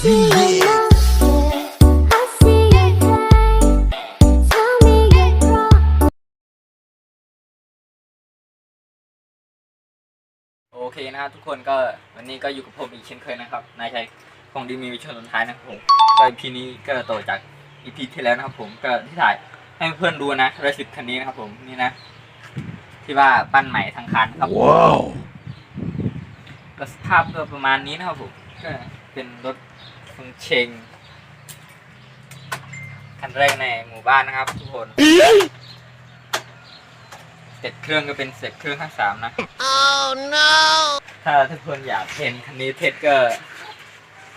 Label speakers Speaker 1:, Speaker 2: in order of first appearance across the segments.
Speaker 1: โอเคนะครับทุกคนก็วันนี้ก็อยู่กับผมอีกเช่นเคยนะครับนายชัยของดีมีวิชนสุดท้ายนะครับผมก็อีพีนี้ก็ต่อจากอีพีที่แล้วนะครับผมก็ที่ถ่ายให้เพื่อนดูนะรถสิบคันนี้นะครับผมนี่นะ ที่ว่าปั้นใหม่ทางคันครับว้าวก็สภาพก็ประมาณนี้นะครับผมก็เป็นรถฟ งเชงคันแรกในหมู่บ้านนะครับ ทุกคนเสร็จเครื่องก็เป็นเสร็จเครื่องข้างสามนะถ้าทุกคนอยากเห็นคันนี้เทสก็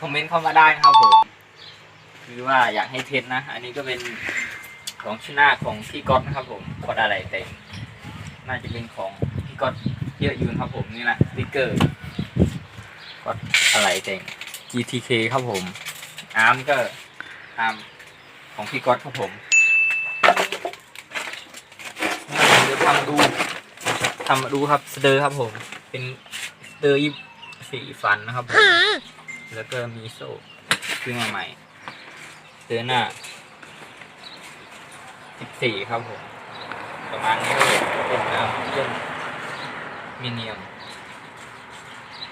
Speaker 1: คอมเมนต์เข้ามาได้นะครับผมคือว่าอยากให้เทสนะ อันนี้ก็เป็นของชิน่าของพี่ก๊อตนะครับผมกดอะไรแต่งน่าจะเป็นของพี่ก๊อตเยอะอยู่นะครับผมนี่นะสติ๊กเกอร์ก๊อตอะไรแต่ง GTK ครับผม อาร์มก็อาร์มของพี่ก๊อตครับผมเดี๋ยวทำดูทำดูครับสเตอร์ครับผม เป็นสเตอร์ยี่สีฟันนะครับผมแล้วก็มีโซ่ซื้อมาใหม่สเตอร์หน้าสิบสี่ครับผม ประมาณนี้เลยเป็นอ่าย่นมิเนียม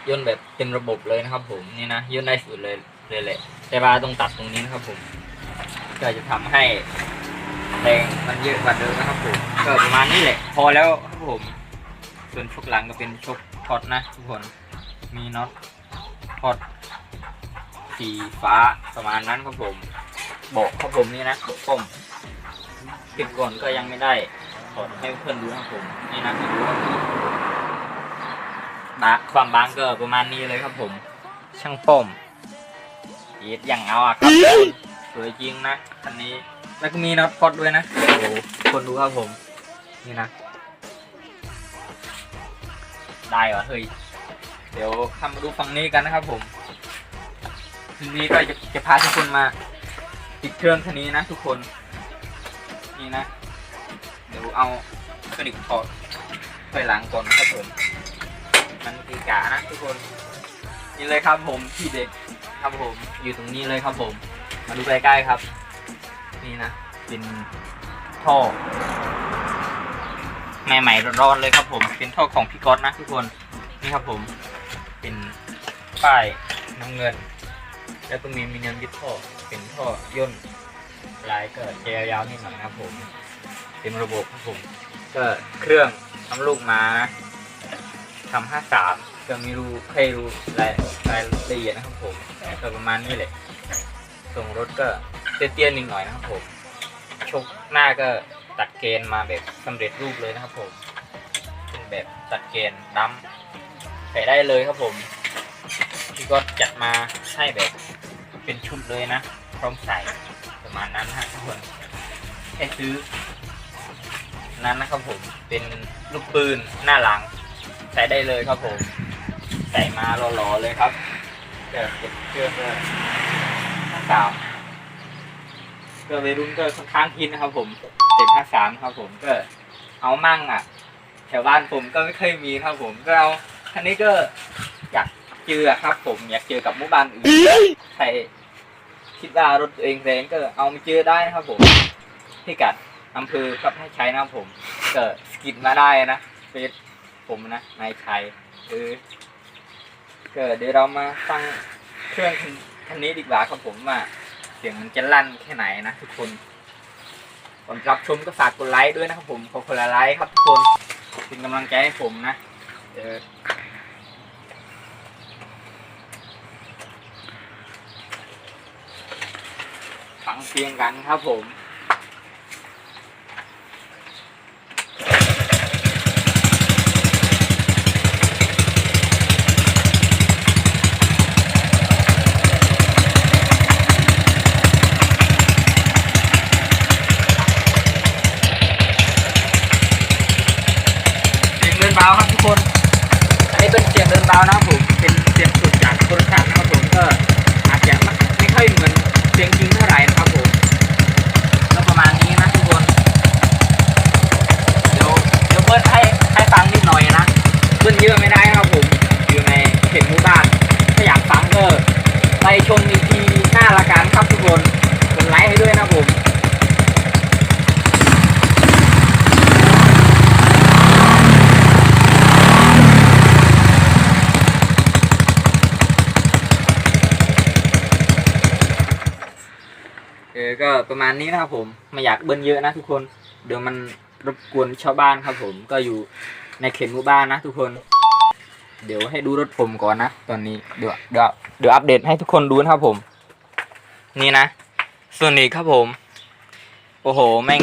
Speaker 1: ย่นแบบเต็มระบบเลยนะครับ ผมนี่นะย่นได้สุดเลยเลยแหละแต่ว่าต้องตัดตรงนี้นะครับ ผมก็จะทำให้แรงมันเยอะกว่าเดิมนะครับผมก็ประมาณนี้แหละ พอแล้วครับผม ส่วนชกหลังก็เป็นชกพอดนะทุกคนมีน็อตพอดสีฟ้าประมาณนั้นครับผมบอกครับผมนี่นะบอกก้มปิดก่อนก็ยังไม่ได้ถอให้เพื่อนดูนะครับผมนี่นะดูครับ บาความบางก็ประมาณนี้เลยครับผม ช่างป้อมยีดอย่างเอาอะครับสวยจริงนะคันนี้ แล้วก็มีน็อตพอดด้วยนะโอ้โหคนดูครับผม นี่นะ ได้เหรอเฮ้ยเดี๋ยวทำมาดูฝั่งนี้กันนะครับผมทีนี้ก็จะจะพาทุกคนมา ติดเครื่องคันนี้นะทุกคน นี่นะ เดี๋ยวเอากระดิกถอดไปหลังก่อนนะครับผม มันตีกานะทุกคน นี่เลยครับผมที่เด็กครับผม อยู่ตรงนี้เลยครับผม มาดูใกล้ๆครับ นี่นะ เป็นท่อใหม่ๆร้อนๆเลยครับผม เป็นท่อของพี่ก๊อตนะทุกคน นี่ครับผม เป็นป้ายน้ำเงิน แล้วก็มีมิเนียมยึดท่อ เป็นท่อย่นลายก็จยาวๆนิดหน่อยนะครับผม เป็นระบบครับผม ก็เครื่องทำลูกมานะ ทำห้าสามก็มีรูให้รูรายรายละเอียดนะครับผมก็ประมาณนี้แหละส่งรถก็เตี้ยๆนิดหน่อยนะครับผมชกหน้าก็ตัดเกณฑ์มาแบบสำเร็จรูปเลยนะครับผมเป็นแบบตัดเกณฑ์ดั้มใส่ได้เลยครับผมพี่ก็จัดมาให้แบบเป็นชุดเลยนะพร้อมใส่ประมาณนั้นนะฮะทุกคนแค่ซื้อนั้นนะครับผมเป็นลูกปืนหน้าหลัง ใส่ได้เลยครับผม ใส่มาหล่อๆเลยครับเดี๋ยวเก็บเครื่องเลยห้าสามก็วัยรุ่นก็ค่อนข้างฮิตนะครับ ผมเจ็ดห้าสามครับ ผมก็ เอามั่งอะ แถวบ้านผมก็ไม่เคยมีครับ ผมก็เอาคันนี้ก็อยากเจอครับ ผมอยากเจอกับหมู่บ้านอื่นใครคิดว่ารถตัวเองแรงก็เอามาเจอได้นะครับ ผมพิกัดอำเภอพระพายชัยนะครับผม ก็สกิดมาได้นะเฟซ ผมนะนายชัยเออก็เดี๋ยวเรามาฟังเครื่องคันคันนี้ดีกว่าครับผมว่าเสียงมันจะลั่นแค่ไหนนะทุกคนก่อนรับชมก็ฝากกดไลค์ด้วยนะครับผมขอคนละไลค์ครับทุกคนเป็นกำลังใจให้ผมนะเออฟังเสียงกันครับผม เสียงเดินเบาครับทุกคน อันนี้เป็นเสียงเดินเบานะครับผม เป็นเสียงสุดจากโทรศัพท์นะครับผมก็อาจจะไม่ค่อยเหมือนเสียงจริงเท่าไหร่นะครับผมก็ประมาณนี้นะทุกคน เดี๋ยวเดี๋ยวเพิ่มให้ให้ฟังนิดหน่อยนะเบิ้ลเยอะไม่ได้นะครับผม อยู่ในเขตหมู่บ้าน ถ้าอยากฟังก็ไปชมอีกที ประมาณนี้นะครับผมไม่อยากเบิ้ลเยอะนะทุกคน เดี๋ยวมันรบกวนชาวบ้านครับผมก็อยู่ในเขตหมู่บ้านนะทุกคน เดี๋ยวให้ดูรถผมก่อนนะตอนนี้เดี๋ยวเดี๋ยวเดี๋ยวอัปเดตให้ทุกคนดูนะครับผม นี่นะ ส่วนนี้ครับผม โอ้โหแม่ง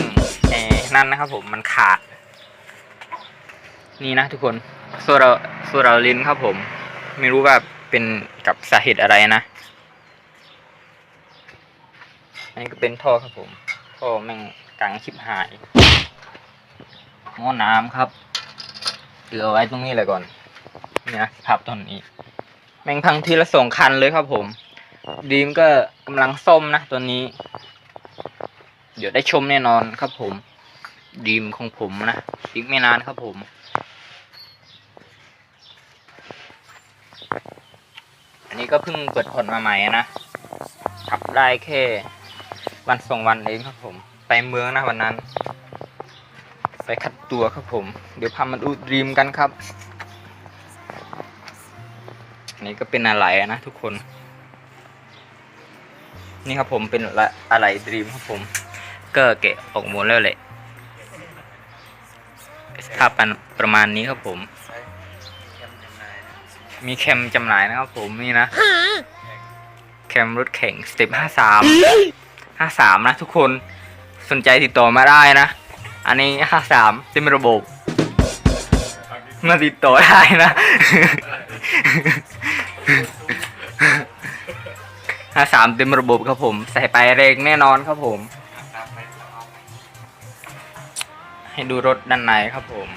Speaker 1: แอนั่นนะครับผมมันขาด นี่นะทุกคนโซราโซราลินครับผม ไม่รู้ว่าเป็นกับสาเหตุอะไรนะ อันนี้ก็เป็นท่อครับผมท่อแม่งกังชิบหายหม้อน้ำครับเหลือไว้ตรงนี้เลยก่อนนี่นะภาพตอนนี้ แม่งพังทีละสองคันเลยครับผม ดีมก็กำลังส้มนะตัวนี้ เดี๋ยวได้ชมแน่นอนครับผม ดีมของผมนะอีกไม่นานครับผมอันนี้ก็เพิ่งเปิดผ่อนมาใหม่นะขับได้แค่ วันสองวันเองครับผม ไปเมืองนะวันนั้น ไปคัดตัวครับผม เดี๋ยวพามาดูดีมกันครับอันนี้ก็เป็นอะไรนะทุกคน นี่ครับผมเป็นอะไรดรีมครับผม ก็เกะออกหมดแล้วแหละสภาพเป็นประมาณนี้ครับผม มีแคมจำหน่ายนะครับผมนี่นะ แคมรถแข่งสเต็ปห้าสาม ห้าสามนะทุกคนสนใจติดต่อมาได้นะ อันนี้ห้าสามเต็มระบบมาติดต่อได้นะห้าสามเต็มระบบครับผม ใส่ไปแรงแน่นอนครับผม ให้ดูรถด้านในครับผม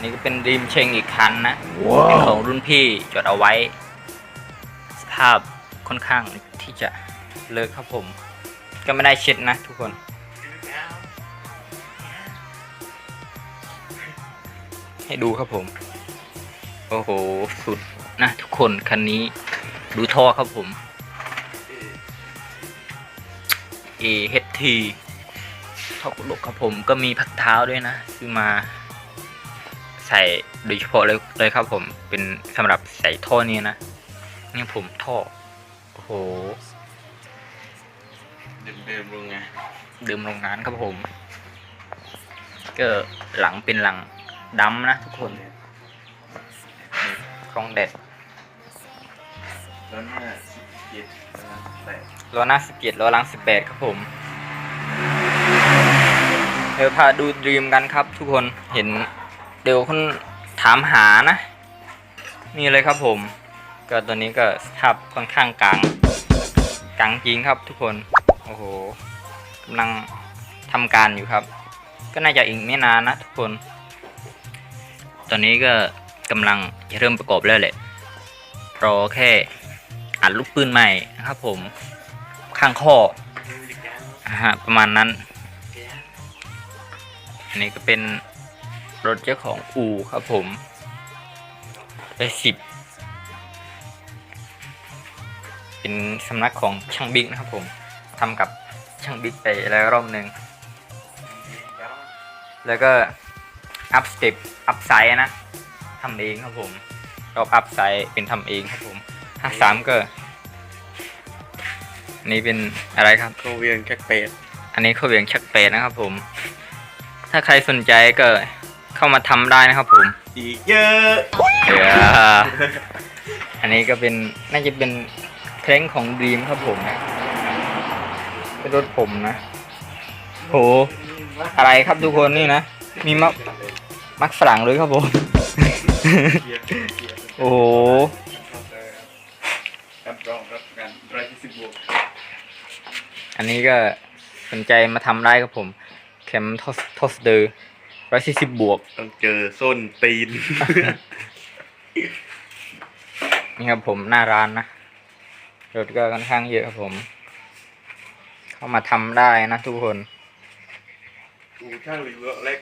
Speaker 1: นี่ก็เป็นดีมเชงอีกคันนะเป็นของรุ่นพี่จดเอาไว้ สภาพค่อนข้างที่จะเลิกครับผม ก็ไม่ได้เช็ดนะทุกคน ให้ดูครับผม โอ้โห สุดนะทุกคนคันนี้ดูท่อครับผม AHT ท่อกระลกครับผมก็มีพักเท้าด้วยนะซื้อมาใส่โดยเฉพาะเลยเลยครับผมเป็นสำหรับใส่ท่อนี้นะ นี่ผมท่อ โอ้โห
Speaker 2: เดิมๆลงไง
Speaker 1: ดื่มโรงงานครับผม ก็หลังเป็นหลังดำนะทุกคนครองเด็ด
Speaker 2: แล้วหน้าสิบเจ็ดนะแต่
Speaker 1: ล้อหน้าสิบเจ็ดล้อหลังสิบแปดครับผมเดี๋ยวพาดูดรีมกันครับ ทุกคนเห็นเดี๋ยวคนถามหานะ นี่เลยครับผม ก็ตัวนี้ก็สภาพค่อนข้างกลางกลางจริงครับทุกคน โอ้โหกำลังทำการอยู่ครับ ก็น่าจะอีกไม่นานนะทุกคน ตอนนี้ก็กำลังจะเริ่มประกอบแล้วแหละรอแค่อัดลูกปืนใหม่นะครับผม ข้างข้อฮะประมาณนั้น อันนี้ก็เป็นรถเจ้าของอูครับผมได้สิบเป็นสำนักของช่างบิ๊กนะครับผม ทำกับช่างบิ๊กไปแล้วรอบหนึ่งแล้วก็อัพสเต็ปอัพไซด์นะทำเองครับผมรอบอัพไซด์เป็นทำเองครับผมห้าสามก็อันนี่เป็นอะไรครับ
Speaker 2: เขาเวียงแค่เป็ด
Speaker 1: อันนี้เขาเวียงชักเปรตนะครับผม ถ้าใครสนใจก็เข้ามาทำได้นะครับผม
Speaker 2: อีกเยอะ
Speaker 1: เดี๋ยวอันนี้ก็เป็นน่าจะเป็นเคร่งของดีมครับผม เป็นรถผมนะโหอะไรครับทุกคนนี่นะ มีมักมักฝรั่งเลยครับผม โอ้โห
Speaker 2: รับรองรับประกันร้อยยี่สิบบวก
Speaker 1: อันนี้ก็สนใจมาทำได้ครับผมแคมทอสทอสเดอร์ร้อยสี่สิบบวก
Speaker 2: ต้องเจอส้นตีน
Speaker 1: นี่ครับผมหน้าร้านนะรถก็ค่อนข้างเยอะครับผม เข้ามาทำได้นะทุกคน
Speaker 2: อูช่างรีวิวเล็ก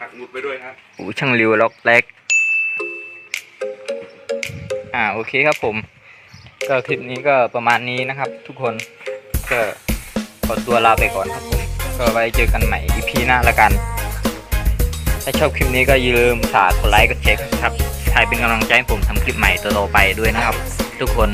Speaker 2: หักหมุดไปด้วยครับ
Speaker 1: อูช่างริวล็อกเล็ก อ่าโอเคครับผม ก็คลิปนี้ก็ประมาณนี้นะครับ ทุกคนก็ขอตัวลาไปก่อนครับผมก็ไว้เจอกันใหม่ EP หน้าละกัน ถ้าชอบคลิปนี้ก็อย่าลืมฝากกดไลค์กดแชร์ครับใครเป็นกำลังใจให้ผมทำคลิปใหม่ต่อๆไปด้วยนะครับ ทุกคน